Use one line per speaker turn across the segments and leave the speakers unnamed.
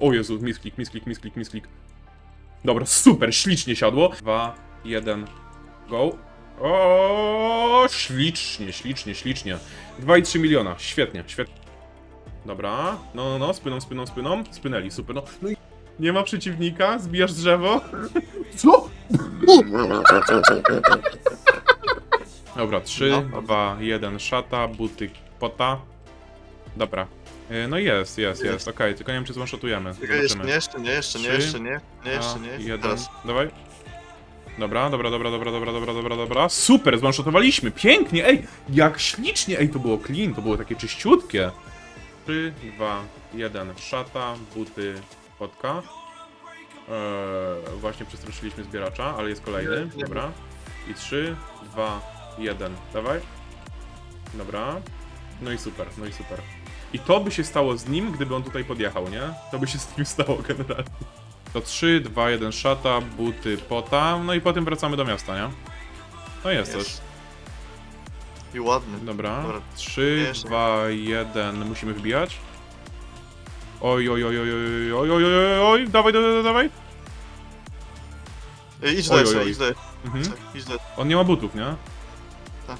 O Jezu, misklik, misklik, misklik, misklik. Dobra, super, ślicznie siadło. Dwa, jeden, go. O, ślicznie, ślicznie, ślicznie. 2,3 miliona, świetnie, świetnie. Dobra, no, no, no, spłyną, spłyną, spłyną. Spłynęli, super, no. no i nie ma przeciwnika, zbijasz drzewo. Co? Dobra, 3,
No.
2, 1, szata, buty, pota. Dobra. E, No jest, jest, jest, okej, tylko nie wiem czy zwanshotujemy.
Czekaj, jeszcze
Zobaczymy.
nie, jeszcze nie, jeszcze nie,
Trzy,
jeszcze nie, nie, jeszcze
Dwa,
nie.
jeden,
Teraz.
dawaj. Dobra, dobra, dobra, dobra, dobra, dobra, dobra, dobra. Super, zwanshotowaliśmy, pięknie, ej, jak ślicznie, ej, to było clean, to było takie czyściutkie. 3, 2, 1, szata, buty, potka. Eee, właśnie przestraszyliśmy zbieracza, ale jest kolejny,
Nie, nie.
dobra. I 3, 2, 1, dawaj. Dobra. No i super, no i super. I to by się stało z nim, gdyby on tutaj podjechał, nie? To by się z nim stało generalnie. To 3, 2, 1 szata, buty, pota, no i potem wracamy do miasta, nie? No jest
Jest. też. I ładny.
Dobra. 3, 2, 1. Musimy wbijać. Oj, oj, oj, oj, oj, oj, oj, ej, oj, dawaj, dawaj, dawaj.
Ej, y,
idź
do jeszcze, idź
mhm. On nie ma butów, nie?
Tak.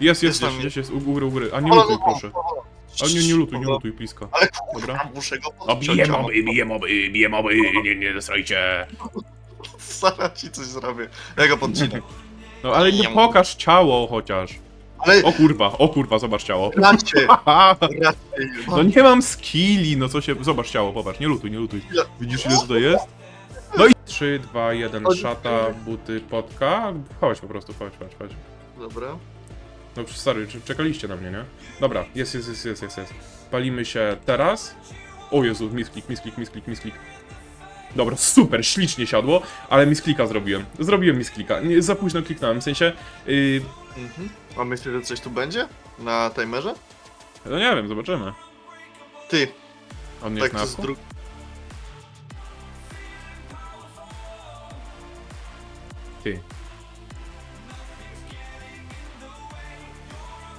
Jest, jest,
Jest
jest, jest, u góry, u góry. A nie
O, no,
proszę.
No, no
o. Nie, nie lutuj, nie lutuj, blisko.
Ale
Dobra.
kurwa, muszę go
O,
podciąć.
bije moby, bije moby, bije moby, nie, nie dostrajcie.
Zaraz ci coś zrobię. Ja go podcinam.
No ale nie pokaż ciało chociaż.
Ale
O kurwa, o kurwa, zobacz ciało.
raczej, raczej.
no nie mam skilli, no co się... Zobacz ciało, popatrz, nie lutuj, nie lutuj. Widzisz ile tutaj jest? No i... 3, 2, 1, szata, buty, potka. Chodź po prostu, chodź, chodź, chodź.
Dobra.
No stary, czekaliście na mnie, nie? Dobra, jest, jest, jest, jest, jest, jest. Palimy się teraz. O Jezu, misklik, misklik, misklik, misklik. Dobra, super, ślicznie siadło, ale misklika zrobiłem. Zrobiłem misklika. Nie, za późno kliknąłem, w sensie... Yy,
Mhm. A myślisz, że coś tu będzie? Na timerze?
no nie wiem, zobaczymy.
Ty,
On nie
tak
jest na
to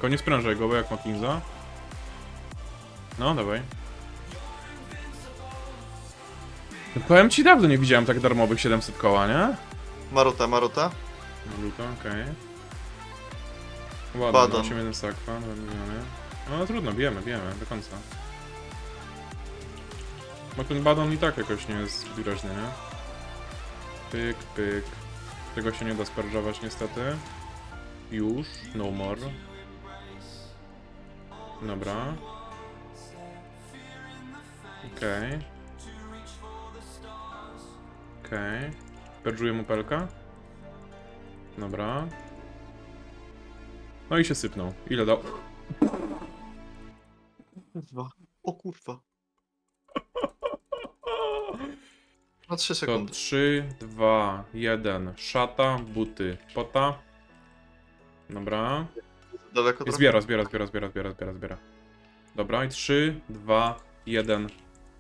z
apku?
dru...
Ty. Koniec prężej go, bo jak ma Kingza. No, dawaj. No, powiem ci, dawno nie widziałem tak darmowych 700 koła, nie?
Marota, Marota.
Luto, okej. Ładnie,
Badon.
8 sakwa, 2 miliony. No trudno, bijemy, bijemy, do końca. Bo ten badon i tak jakoś nie jest groźny, nie? Pyk, pyk. Tego się nie da sparżować niestety. Już, no more. Dobra. Okej. Okej. Perdżuję mu pelka. Dobra. No i się sypnął. Ile dał?
Kurwa. O kurwa. Na 3
To
sekundy.
3, 2, 1. Szata, buty, pota. Dobra.
Daleko trochę?
zbiera, zbiera, zbiera, zbiera, zbiera, zbiera, zbiera. Dobra, i 3, 2, 1.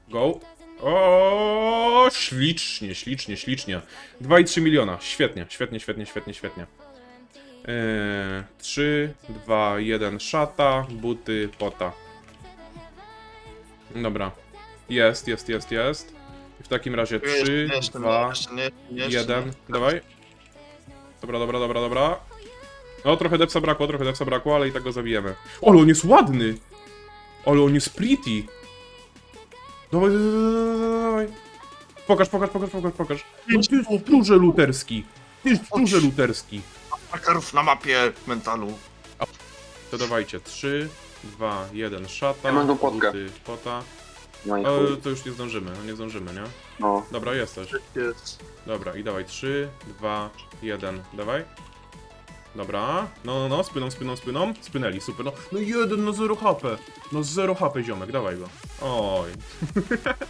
Go. O, ślicznie, ślicznie, ślicznie. 2,3 miliona. Świetnie, świetnie, świetnie, świetnie, świetnie. Yy, 3, 2, 1. Szata, buty, pota. Dobra. Jest, jest, jest, jest. I w takim razie 3,
Jeszcze, jeszcze,
2,
jeszcze nie, nie, jeszcze
Jeden,
nie.
dawaj. Dobra, dobra, dobra, dobra. No, trochę depsa brakło, trochę depsa brakło, ale i tak go zabijemy. Ale on jest ładny! Ale on jest pretty! Dawaj, dawaj, dawaj, dawaj. Pokaż, pokaż, pokaż, pokaż, pokaż. No, ty jest w turze luterski. Ty jest w turze luterski.
Makarów na mapie mentalu.
To dawajcie, 3, 2, 1, szata,
Ja mam tą potkę.
buty, pota.
No i
O,
chuj.
to już nie zdążymy, no nie zdążymy, nie?
No.
Dobra, jesteś.
Jest.
Dobra, i dawaj 3, 2, 1, dawaj. Dobra, no, no, no, spłyną, spłyną, spłyną. Spłynęli, super, no. No jeden, no 0 HP. No 0 HP, ziomek, dawaj go. Oj.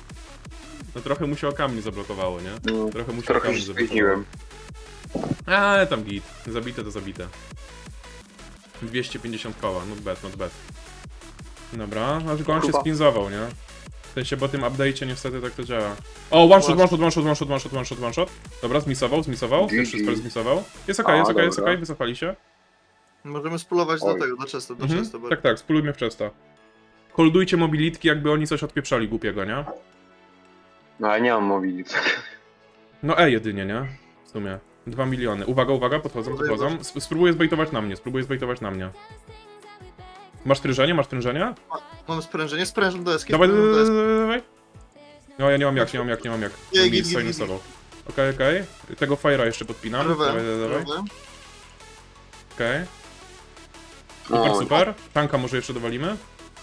no trochę mu się o kamień zablokowało, nie?
no.
Trochę mu się o kamień zablokowało. Ale tam git. Zabite to zabite. 250 koła, not bad, not bad. Dobra, no tylko on się spinzował, nie? W sensie, po tym update'cie niestety tak to działa. O, one shot, one shot, one shot, one shot, one shot, one shot, one shot. Dobra, zmisował, zmisował, pierwszy spell zmisował. Jest okej, jest okej, jest
dobra.
okej, wycofali się.
Możemy spróbować do
Oj.
tego, do często, do
Mhm.
często. bo-
Tak, tak, spulujmy w Chesta. Holdujcie mobilitki, jakby oni coś odpieprzali głupiego, nie?
No ale nie mam mobility.
No E jedynie, nie? W sumie. 2 miliony. Uwaga, uwaga, podchodzą, podchodzą. Sp- Spróbuję zbejtować na mnie, spróbuję zbejtować na mnie. Masz trężenie, masz trężenie?
Mam sprężenie, sprężam do eski.
Dawaj,
sprężam
dawaj,
do
dawaj,
eski.
dawaj, dawaj. No ja nie mam jak, nie mam jak, nie mam jak.
Nie,
Mam
git,
solo. Okej, okej. Tego Fire'a jeszcze podpinam. Dawaj, dawaj, dawaj. Okej. Super,
O,
super. Tanka może jeszcze dowalimy?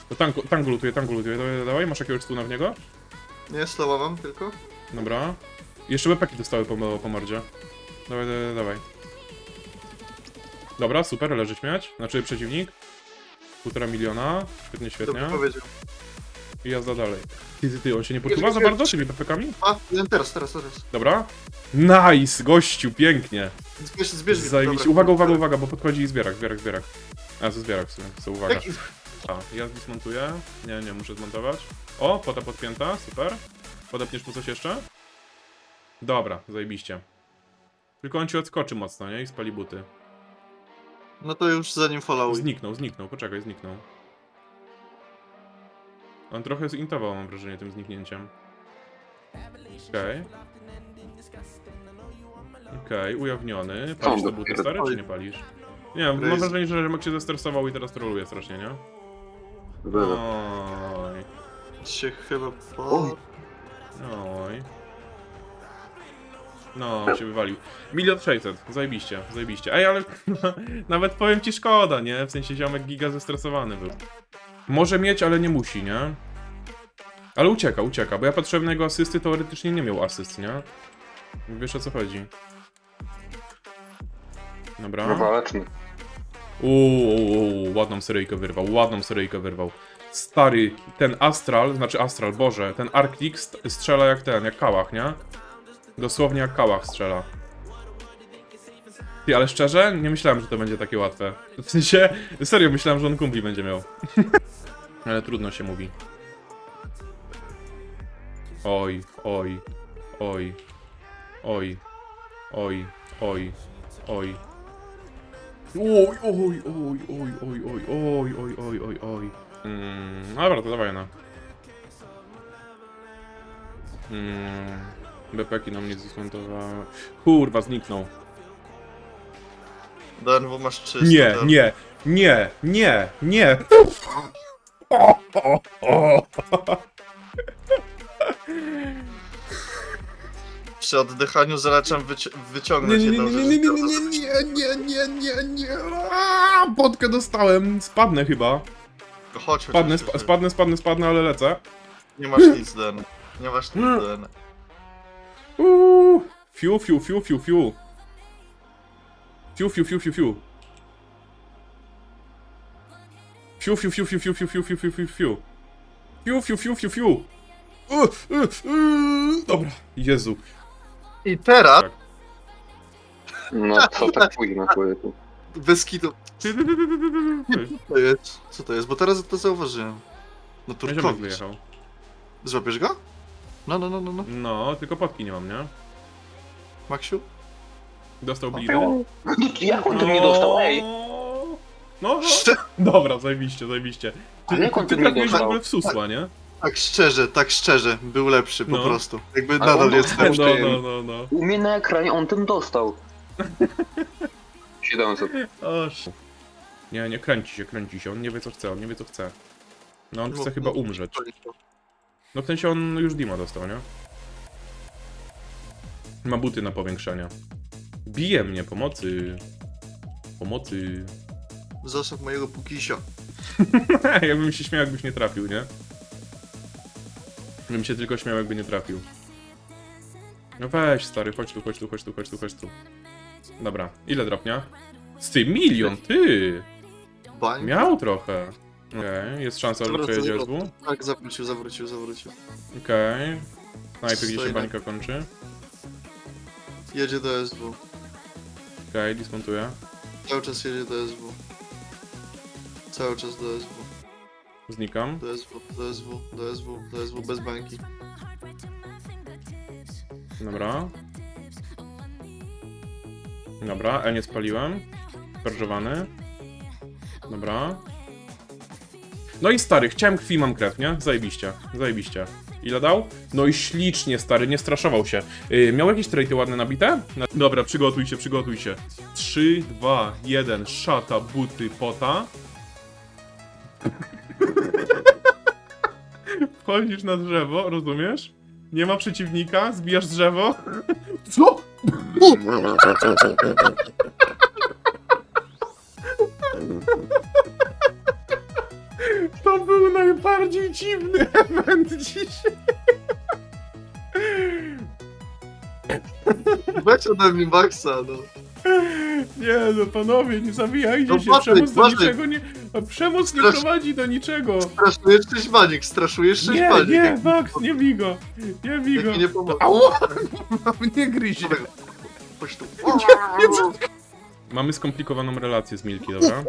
To tank, tank lutuje, tank lutuje. Dawaj, dawaj. Masz jakiegoś stuna w niego?
Nie, slowa mam tylko.
Dobra. Jeszcze łepaki dostały po, po mordzie. Dawaj, dawaj, dawaj. Dobra, super, leży śmiać. Znaczy przeciwnik. Półtora miliona. Świetnie, świetnie.
Dobrze powiedział.
I jazda dalej. Ty, ty, ty, on się nie poczuwa za bardzo tymi pepekami?
A, jeden teraz, teraz, teraz.
Dobra. Nice, gościu, pięknie.
Zbierz, zbierz
Zajebiście. Uwaga, uwaga, uwaga, bo podchodzi zbierak, zbierak, zbierak. A, to zbierak w sumie, to uwaga.
Jaki?
A, ja zmontuję. Nie, nie, muszę zmontować. O, pota podpięta, super. Podepniesz mu coś jeszcze? Dobra, zajebiście. Tylko on ci odskoczy mocno, nie? I spali buty.
No to już zanim followuj.
Zniknął, zniknął, poczekaj, zniknął. On trochę zintował, mam wrażenie, tym zniknięciem. Okej. Okej, ujawniony. Palisz te buty stare, czy nie palisz? Nie wiem, mam wrażenie, że Remek się zestresował i teraz troluje strasznie, nie? Oj,
Się chyba po...
Oj.
oj. No, się wywalił. Milion sześćset, zajebiście, zajebiście. Ej, ale nawet powiem ci szkoda, nie? W sensie ziomek giga zestresowany był. Może mieć, ale nie musi, nie? Ale ucieka, ucieka, bo ja patrzyłem na jego asysty, teoretycznie nie miał asyst, nie? Wiesz o co chodzi. Dobra.
No waleczny.
Uuu, ładną seryjkę wyrwał, ładną seryjkę wyrwał. Stary, ten Astral, znaczy Astral, Boże, ten Arctic st- strzela jak ten, jak kałach, nie? Dosłownie jak kałach strzela. Ty, ale szczerze, nie myślałem, że to będzie takie łatwe. W sensie, serio, myślałem, że on kumpli będzie miał. ale trudno się mówi. Oj, oj, oj, oj, oj, oj, oj. Oj, oj, oj, oj, oj, oj, oj, oj, oj, oj, oj. Mm, dobra, to dawaj na. Mm, BPki nam nie zesmontowały. Kurwa, zniknął.
DNW masz czysto.
Nie,
ten.
nie, nie, nie, nie. O, o, o.
Przy oddychaniu zaczynam wyci
Nie,
wyciągnąć
nie, nie,
jedną
nie, nie, nie, nie, nie, nie, nie, nie, nie. Aaa, Potkę dostałem. Spadnę chyba.
Chodź, chodź,
Spadnę,
chodź,
spa-
chodź.
spadnę, spadnę, spadnę, ale lecę.
Nie masz nic, Den. Nie masz nic,
Mm.
Den.
Uuu, fiu, fiu, fiu, fiu, fiu. Fiu, fiu, fiu, fiu, fiu. Fiu, fiu, fiu, fiu, fiu, fiu, fiu, fiu, fiu, fiu, fiu. Fiu, fiu, fiu, fiu, fiu. U, u, u, Dobra, Jezu.
I teraz,
Tak.
No co tak późno człowieku.
bez kitu, co to jest? Co to jest? Bo teraz to zauważyłem. No
No ziomek
Turkowicz.
wyjechał.
Złapiesz go? No, no, no, no, no.
No, tylko potki nie mam, nie?
Maksiu?
Dostał.
No, jak on to nie dostał, ej?
No, no.
Szcze-
Dobra, zajebiście, zajebiście. Ty,
Ale jak on
ty
nie
trafiłeś w
dostał?
ogóle w susła, nie?
Tak szczerze, tak szczerze, był lepszy po
No.
prostu. Jakby
Ale
nadal
on-
jest
No,
lepszy.
no, no, no.
U mnie na ekranie on tym dostał. 700.
Oż. Nie, nie, kręci się, kręci się. On nie wie co chce, on nie wie co chce. No on chce chyba umrzeć. No w sensie on już Dima dostał, nie? Ma buty na powiększenie. Bije mnie, pomocy. Pomocy.
Zostaw mojego pukisia.
ja bym się śmiał, jakbyś nie trafił, nie? Bym się tylko śmiał, jakby nie trafił. No weź, stary, chodź tu, chodź tu, chodź tu, chodź tu, chodź tu. Dobra, ile dropnia? Z ty milion, ty!
Bań?
Miał trochę. Okej, jest szansa, że
Dobra, to
przejedzie. SW.
Tak, zawrócił, zawrócił, zawrócił.
Okej. Najpierw gdzie się
Stoi na-
bańka kończy.
Jedzie do SW.
Okej, dismontuję.
Cały czas jedzie do SW. Cały czas do SW.
Znikam.
Do SW, do SW, do SW, do SW bez bańki.
Dobra. Dobra, E nie spaliłem. Perżowany. Dobra. No i stary, chciałem krwi, mam krew, nie? Zajebiście, zajebiście. Ile dał? No i ślicznie, stary, nie straszował się. Yy, miał jakieś trajty ładne nabite? Na... Dobra, przygotuj się, przygotuj się. 3, 2, 1, szata, buty, pota. Wchodzisz na drzewo, rozumiesz? Nie ma przeciwnika, zbijasz drzewo. Co? To był najbardziej dziwny event dzisiaj.
Weź ode mnie Maxa, no.
Nie no panowie, nie zabijajcie
No
się, przemoc do niczego nie... a Przemoc nie
Strasz-
prowadzi do niczego.
Straszujesz Cześmanik, straszujesz
Nie,
Cześmanik.
nie, Max, nie bij go, nie bij
Jak
go.
mi nie pomoże.
Ała! Nie gryzie.
Chodź tu.
Mamy skomplikowaną relację z Milki, dobra?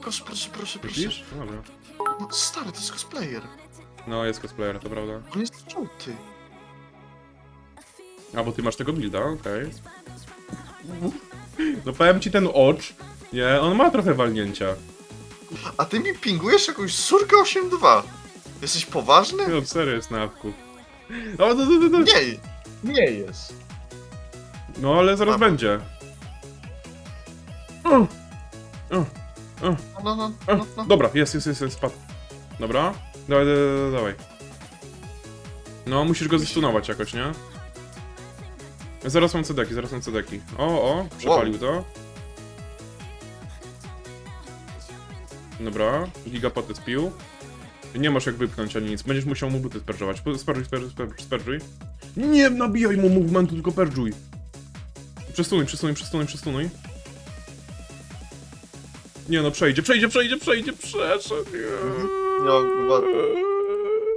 Proszę, proszę, proszę, proszę.
Widzisz? No Dobra.
No, stary, to jest cosplayer.
No, jest cosplayer, to prawda.
On jest żółty.
A, bo ty masz tego builda, okej. No powiem ci ten ocz, nie, on ma trochę walnięcia.
A ty mi pingujesz jakąś surkę 8.2. Jesteś poważny?
No, serio jest na apku. No, to, to, to, to.
Nie, nie jest.
no ale zaraz
Dobra.
będzie. O,
No, no, no, no, no.
Dobra, jest, jest, jest, jest, spadł. Dobra, dawaj, dawaj, dawaj. No, musisz go zestunować jakoś, nie? Zaraz mam cedeki, zaraz mam cedeki. O, o, przepalił to. Dobra, gigapoty spił. Nie masz jak wypchnąć ani nic, będziesz musiał mu buty sperżować. Sperżuj, sperżuj, sperżuj, sperżuj. Nie nabijaj mu movementu, tylko perdżuj. Przestunuj, przestunuj, przestunuj, przestunuj. Nie no, przejdzie, przejdzie, przejdzie, przejdzie, przeszedł.
Nie mam chyba-